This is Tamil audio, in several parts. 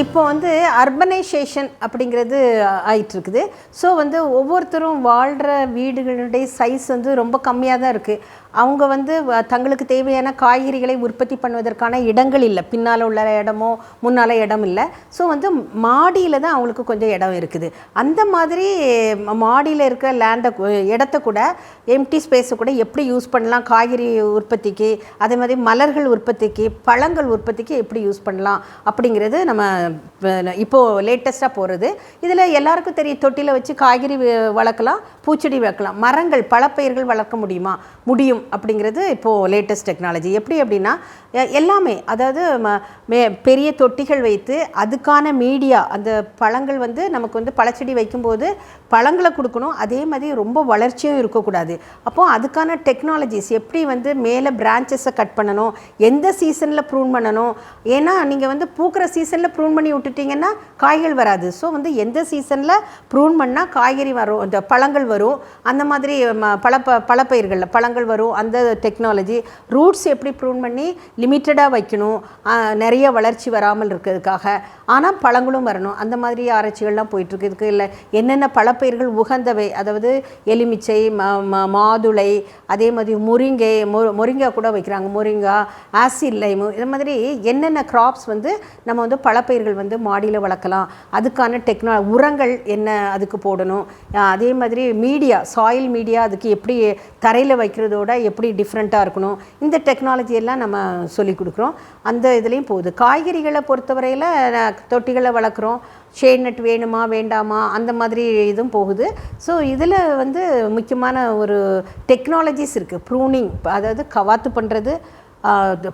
இப்போ வந்து அர்பனைசேஷன் அப்படிங்கிறது ஆயிட்டுருக்குது. ஸோ வந்து ஒவ்வொருத்தரும் வாழ்கிற வீடுகளுடைய சைஸ் வந்து ரொம்ப கம்மியாக தான் இருக்குது அவங்க வந்து தங்களுக்கு தேவையான காய்கறிகளை உற்பத்தி பண்ணுவதற்கான இடங்கள் இல்லை. பின்னால் உள்ள இடமோ முன்னால் இடம் இல்லை. ஸோ வந்து மாடியில் தான் அவங்களுக்கு கொஞ்சம் இடம் இருக்குது. அந்த மாதிரி மாடியில் இருக்கிற லேண்டை இடத்த கூட எம்டி ஸ்பேஸை கூட எப்படி யூஸ் பண்ணலாம்? காய்கறி உற்பத்திக்கு அதே மாதிரி மலர்கள் உற்பத்திக்கு பழங்கள் உற்பத்திக்கு எப்படி யூஸ் பண்ணலாம்? அப்படிங்கிறது நம்ம இப்போது லேட்டஸ்ட்டாக போகிறது இதில் எல்லாருக்கும் தெரியும் தொட்டியில் வச்சு காய்கறி வ- வளர்க்கலாம் பூச்செடி வளர்க்கலாம். மரங்கள் பழப்பயிர்கள் வளர்க்க முடியுமா? முடியும். அப்படிங்கிறது இப்போது லேட்டஸ்ட் டெக்னாலஜி எப்படி அப்படின்னா எல்லாமே அதாவது ம- மே பெரிய தொட்டிகள் வைத்து அதுக்கான மீடியா அந்த பழங்கள் வந்து நமக்கு வந்து பழச்செடி வைக்கும்போது பழங்களை கொடுக்கணும். அதே மாதிரி ரொம்ப வளர்ச்சியும் இருக்கக்கூடாது. அப்போது அதுக்கான டெக்னாலஜிஸ் எப்படி வந்து மேலே பிரான்ச்சஸை கட் பண்ணணும் எந்த சீசனில் ப்ரூன் பண்ணணும்? ஏன்னா நீங்கள் வந்து பூக்கிற சீசனில் ப்ரூன் பண்ணி விட்டுட்டிங்கன்னா காய்கள் வராது. ஸோ வந்து எந்த சீசனில் ப்ரூன் பண்ணால் காய்கறி வரும் இந்த பழங்கள் வரும். அந்த மாதிரி ம- பழப்ப பழப்பயிர்களில் பழங்கள் வரும். அந்த டெக்னாலஜி ரூட்ஸ் எப்படி ப்ரூன் பண்ணி லிமிட்டடாக வைக்கணும். நிறைய வளர்ச்சி வராமல் இருக்கிறதுக்காக. ஆனால் பழங்களும் வரணும். அந்த மாதிரி ஆராய்ச்சிகள்லாம் போயிட்டுருக்கு இதுக்கு இல்லை என்னென்ன பழப்பயிர்கள் உகந்தவை அதாவது எலுமிச்சை மாதுளை அதே மாதிரி முருங்கை மொ முருங்கா கூட வைக்கிறாங்க. முருங்கா ஆசிட் லைமு இது மாதிரி என்னென்ன கிராப்ஸ் வந்து நம்ம வந்து பழப்பயிர்கள் வந்து மாடியில் வளர்க்கலாம். அதுக்கான டெக்னா உரங்கள் என்ன அதுக்கு போடணும். அதே மாதிரி மீடியா சாயில் மீடியா அதுக்கு எப்படி தரையில் வைக்கிறதோட எப்படி டிஃப்ரெண்ட்டாக இருக்கணும் இந்த டெக்னாலஜி எல்லாம் நம்ம சொல்லி கொடுக்குறோம். அந்த இதுலேயும் போகுது. காய்கறிகளை பொறுத்தவரையில் தொட்டிகளை வளர்க்குறோம். ஷேட் நட் வேணுமா வேண்டாமா அந்த மாதிரி இதுவும் போகுது. ஸோ இதில் வந்து முக்கியமான ஒரு டெக்னாலஜிஸ் இருக்குது ப்ரூனிங் அதாவது கவாத்து பண்ணுறது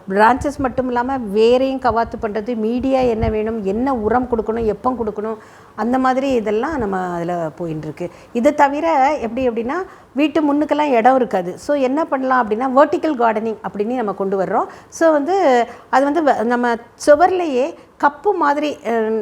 பிரான்ச்சஸ் மட்டும் இல்லாமல் வேறையும் கவாத்து பண்ணுறது மீடியா என்ன வேணும் என்ன உரம் கொடுக்கணும் எப்போ கொடுக்கணும் அந்த மாதிரி இதெல்லாம் நம்ம அதில் போயின்னு இதை தவிர எப்படி அப்படின்னா வீட்டு முன்னுக்கெல்லாம் இடம் இருக்காது. ஸோ என்ன பண்ணலாம் அப்படின்னா வேர்ட்டிக்கல் கார்டனிங் அப்படின்னு நம்ம கொண்டு வர்றோம். ஸோ வந்து அது வந்து வ- நம்ம சுவர்லேயே கப்பு மாதிரி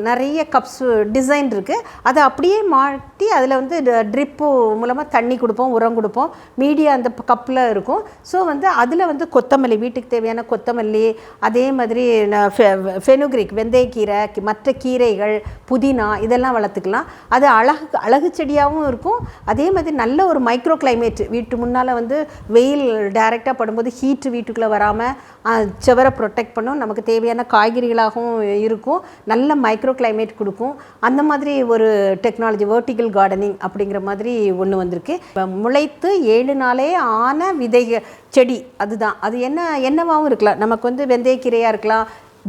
நிறைய கப்ஸ் டிசைன் இருக்குது அதை அப்படியே மாட்டி அதில் வந்து ட்ரிப்பு மூலமாக தண்ணி கொடுப்போம் உரம் கொடுப்போம். மீடியா அந்த கப்பில் இருக்கும். ஸோ வந்து அதில் வந்து கொத்தமல்லி வீட்டுக்கு தேவையான கொத்தமல்லி அதே மாதிரி ஃபெனுக்ரிக் வெந்தயக்கீரை மற்ற கீரைகள் புதினா இதெல்லாம் வளர்த்துக்கலாம். அது அழகு அழகு செடியாகவும் இருக்கும். அதே மாதிரி நல்ல ஒரு மைக்ரோ கிளைமேட் வீட்டு முன்னால் வந்து வெயில் டைரெக்டாக படும்போது ஹீட்டு வீட்டுக்குள்ளே வராமல் செவரை ப்ரொடெக்ட் பண்ணும். நமக்கு தேவையான காய்கறிகளாகவும் இருக்கும் இருக்கும். நல்ல மைக்ரோ கிளைமேட் கொடுக்கும். அந்த மாதிரி ஒரு டெக்னாலஜி வெர்டிக்கல் கார்டனிங் அப்படிங்கிற மாதிரி ஒன்று வந்திருக்கு. முளைத்து ஏழு நாளே ஆன விதை செடி அதுதான். அது என்ன என்னவாகவும் இருக்கலாம். நமக்கு வந்து வெந்தயக்கீரையாக இருக்கலாம்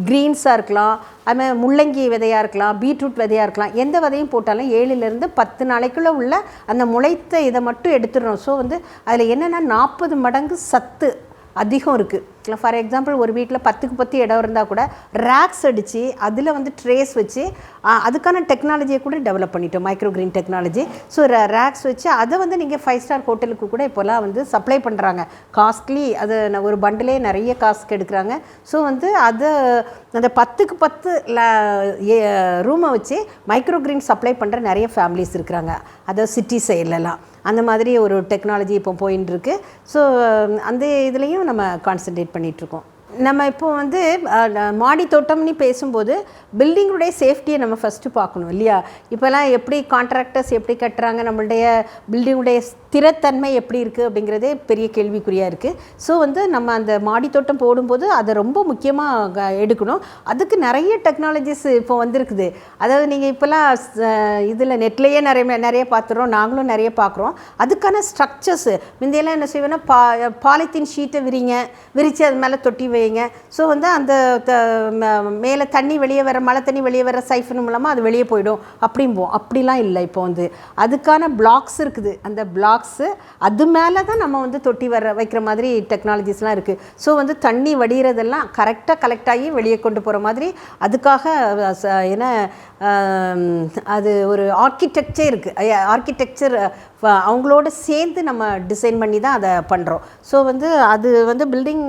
க்ரீன்ஸாக இருக்கலாம் அதுமாதிரி முள்ளங்கி விதையாக இருக்கலாம் பீட்ரூட் விதையாக இருக்கலாம். எந்த விதையும் போட்டாலும் ஏழுலேருந்து பத்து நாளைக்குள்ளே உள்ள அந்த முளைத்த இதை மட்டும் எடுத்துடணும் ஸோ வந்து அதில் என்னென்னா நாற்பது மடங்கு சத்து அதிகம் இருக்குது ஃபார் எக்ஸாம்பிள் ஒரு வீட்டில் பத்துக்கு பத்து இடம் இருந்தால் கூட ரேக்ஸ் அடித்து அதில் வந்து ட்ரேஸ் வச்சு அதுக்கான டெக்னாலஜியை கூட டெவலப் பண்ணிட்டோம். Micro green technology so racks வச்சு அதை வந்து நீங்கள் ஃபைவ் ஸ்டார் ஹோட்டலுக்கு கூட இப்போல்லாம் வந்து சப்ளை பண்ணுறாங்க காஸ்ட்லி அது ந- ஒரு பண்டிலே நிறைய காசுக்கு எடுக்கிறாங்க. ஸோ வந்து அதை அந்த பத்துக்கு பத்து ரூமை வச்சு மைக்ரோ கிரீன் சப்ளை பண்ணுற நிறைய ஃபேமிலிஸ் இருக்கிறாங்க. அதை சிட்டி சைட்லலாம் அந்த மாதிரி ஒரு டெக்னாலஜி இப்போ போயின்னு இருக்கு ஸோ அந்த இதுலேயும் நம்ம கான்சென்ட்ரேட் பண்ணிகிட்ருக்கோம் நம்ம இப்போ வந்து மாடி தோட்டம்னு பேசும்போது பில்டிங்குடைய சேஃப்டியை நம்ம ஃபஸ்ட்டு பார்க்கணும் இல்லையா? இப்போல்லாம் எப்படி கான்ட்ராக்டர்ஸ் எப்படி கட்டுறாங்க? நம்மளுடைய பில்டிங்குடைய ஸ்திரத்தன்மை எப்படி இருக்குது அப்படிங்கிறதே பெரிய கேள்விக்குறியாக இருக்குது ஸோ வந்து நம்ம அந்த மாடி தோட்டம் போடும்போது அதை ரொம்ப முக்கியமாக எடுக்கணும். அதுக்கு நிறைய டெக்னாலஜிஸ் இப்போ வந்திருக்குது. அதாவது நீங்கள் இப்போல்லாம் இதில் நெட்லேயே நிறைய நிறைய பார்த்துறோம் நாங்களும் நிறைய பார்க்குறோம். அதுக்கான ஸ்ட்ரக்சர்ஸு முந்தையெல்லாம் என்ன செய்வேன்னா பா பாலித்தீன் ஷீட்டை விரிங்க விரித்து அது மேலே தொட்டி வைங்க ஸோ வந்து அந்த த- மேலே தண்ணி வெளியே வர மழை தண்ணி வெளியே வர சைஃபன் மூலமாக அது வெளியே போயிடும். அப்படிம்போம். அப்படிலாம் இல்லை இப்போ வந்து. அதுக்கான பிளாக்ஸ் இருக்குது. அந்த பிளாக்ஸு அது மேலே தான் நம்ம வந்து தொட்டி வர வைக்கிற மாதிரி டெக்னாலஜிஸ்லாம் இருக்குது ஸோ வந்து தண்ணி வடிகிறதெல்லாம் கரெக்டாக கலெக்ட் ஆகி வெளியே கொண்டு போகிற மாதிரி அதுக்காக ச- என்ன அது ஒரு ஆர்கிடெக்சர் இருக்குது ஆர்கிடெக்சர் அவங்களோட சேர்ந்து நம்ம டிசைன் பண்ணி தான் அதை பண்ணுறோம் ஸோ வந்து அது வந்து பில்டிங்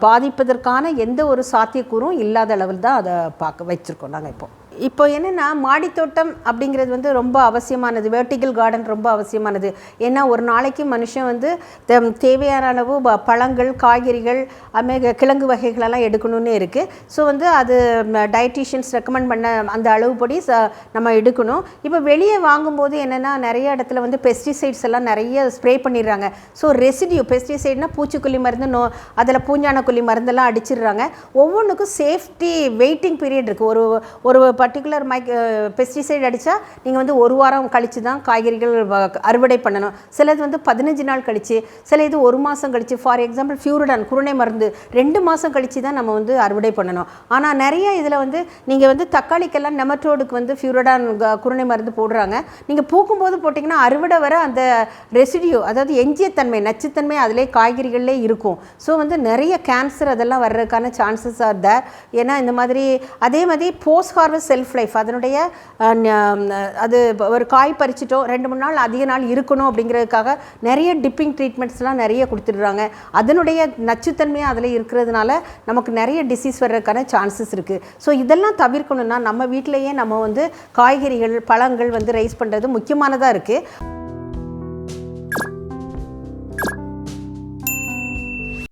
பாதிப்பதற்கான எந்த ஒரு சாத்தியக்கூறும் இல்லாத அளவில் தான் அதை பார்க்க வச்சுருக்கோம் நாங்கள் இப்போ. இப்போ என்னென்னா மாடித்தோட்டம் அப்படிங்கிறது வந்து ரொம்ப அவசியமானது. வெர்டிகல் கார்டன் ரொம்ப அவசியமானது. ஏன்னா ஒரு நாளைக்கு மனுஷன் வந்து தேவையான அளவு ப- பழங்கள் காய்கறிகள் அதுமாரி கிழங்கு வகைகளெல்லாம் எடுக்கணும்னு இருக்குது ஸோ வந்து அது டயட்டிஷியன்ஸ் ரெக்கமெண்ட் பண்ண அந்த அளவுப்படி ச நம்ம எடுக்கணும். இப்போ வெளியே வாங்கும்போது என்னென்னா நிறைய இடத்துல வந்து பெஸ்டிசைட்ஸ் எல்லாம் நிறைய ஸ்ப்ரே பண்ணிடுறாங்க. ஸோ ரெசிடியூ பெஸ்டிசைட்னா பூச்சிக்கொல்லி மருந்து நோ அதில் பூஞ்சானக்கொல்லி மருந்தெல்லாம் அடிச்சிடுறாங்க. ஒவ்வொன்றுக்கும் சேஃப்டி வெயிட்டிங் பீரியட் இருக்குது ஒரு ஒரு பர்டிகுலர் மைக் பெஸ்டிசைட் அடித்தா நீங்கள் வந்து ஒரு வாரம் கழித்து தான் காய்கறிகள் அறுவடை பண்ணணும். சிலது வந்து பதினஞ்சு நாள் கழித்து சில இது ஒரு மாதம் கழித்து ஃபார் எக்ஸாம்பிள் ஃபியூரடான் குருணை மருந்து ரெண்டு மாதம் கழித்து தான் நம்ம வந்து அறுவடை பண்ணணும். ஆனால் நிறைய இதில் வந்து நீங்கள் வந்து தக்காளிக்கெல்லாம் நெமட்டோடுக்கு வந்து ஃபியூரடான் குருணை மருந்து போடுறாங்க. நீங்கள் பூக்கும்போது போட்டிங்கன்னா அறுவடை வர அந்த ரெசிடியூ அதாவது எஞ்சியத்தன்மை நச்சுத்தன்மை அதிலே காய்கறிகளிலே இருக்கும். ஸோ வந்து நிறைய கேன்சர் அதெல்லாம் வர்றதுக்கான சான்சஸ் ஆர் தேர் ஏன்னா இந்த மாதிரி அதே மாதிரி போஸ்ட் ஹார்வெஸ்ட் செல்ஃப் லைஃப் அதனுடைய அது ஒரு காய் பறிச்சிட்டோ ரெண்டு மூணு நாள் அதிக நாள் இருக்கணும் அப்படிங்கிறதுக்காக நிறைய டிப்பிங் ட்ரீட்மெண்ட்ஸ்லாம் நிறைய கொடுத்துடுறாங்க. அதனுடைய நச்சுத்தன்மை அதில் இருக்கிறதுனால நமக்கு நிறைய டிசீஸ் வர்றதுக்கான சான்சஸ் இருக்குது ஸோ இதெல்லாம் தவிர்க்கணும்னா நம்ம வீட்டிலேயே நம்ம வந்து காய்கறிகள் பழங்கள் வந்து ரைஸ் பண்ணுறது முக்கியமானதாக இருக்குது